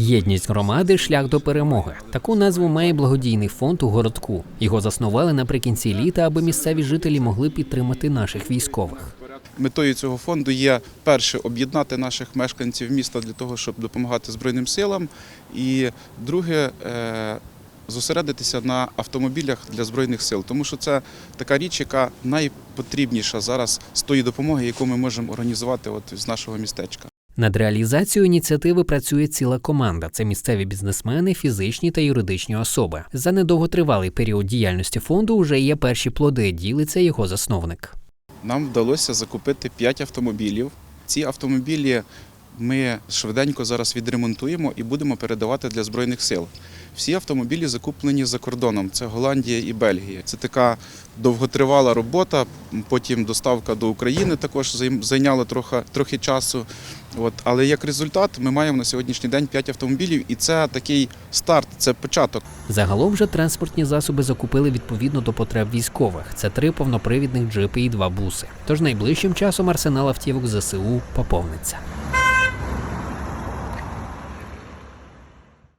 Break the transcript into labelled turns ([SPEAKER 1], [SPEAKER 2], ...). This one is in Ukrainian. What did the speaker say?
[SPEAKER 1] Єдність громади шлях до перемоги. Таку назву має благодійний фонд у городку. Його заснували наприкінці літа, аби місцеві жителі могли підтримати наших військових.
[SPEAKER 2] Метою цього фонду є перше об'єднати наших мешканців міста для того, щоб допомагати Збройним силам. І друге е, зосередитися на автомобілях для збройних сил, тому що це така річ, яка найпотрібніша зараз з тої допомоги, яку ми можемо організувати от з нашого містечка.
[SPEAKER 1] Над реалізацією ініціативи працює ціла команда. Це місцеві бізнесмени, фізичні та юридичні особи. За недовготривалий період діяльності фонду вже є перші плоди. Ділиться його засновник.
[SPEAKER 2] Нам вдалося закупити 5 автомобілів. Ці автомобілі ми швиденько зараз відремонтуємо і будемо передавати для збройних сил. Всі автомобілі закуплені за кордоном. Це Голландія і Бельгія. Це така довготривала робота. Потім доставка до України також зайняла трохи, трохи часу. От, але як результат, ми маємо на сьогоднішній день 5 автомобілів, і це такий старт, це початок.
[SPEAKER 1] Загалом же транспортні засоби закупили відповідно до потреб військових. Це три повнопривідних джипи і два буси. Тож найближчим часом арсенал автівок ЗСУ поповниться.